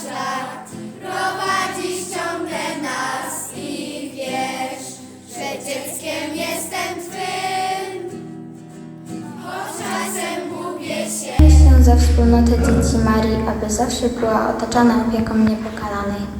szlak, prowadzisz ciągle nas i wiesz, że dzieckiem jestem twym, choć czasem gubię się. Się za wspólnotę dzieci Marii, aby zawsze była otaczana opieką niepokalanej.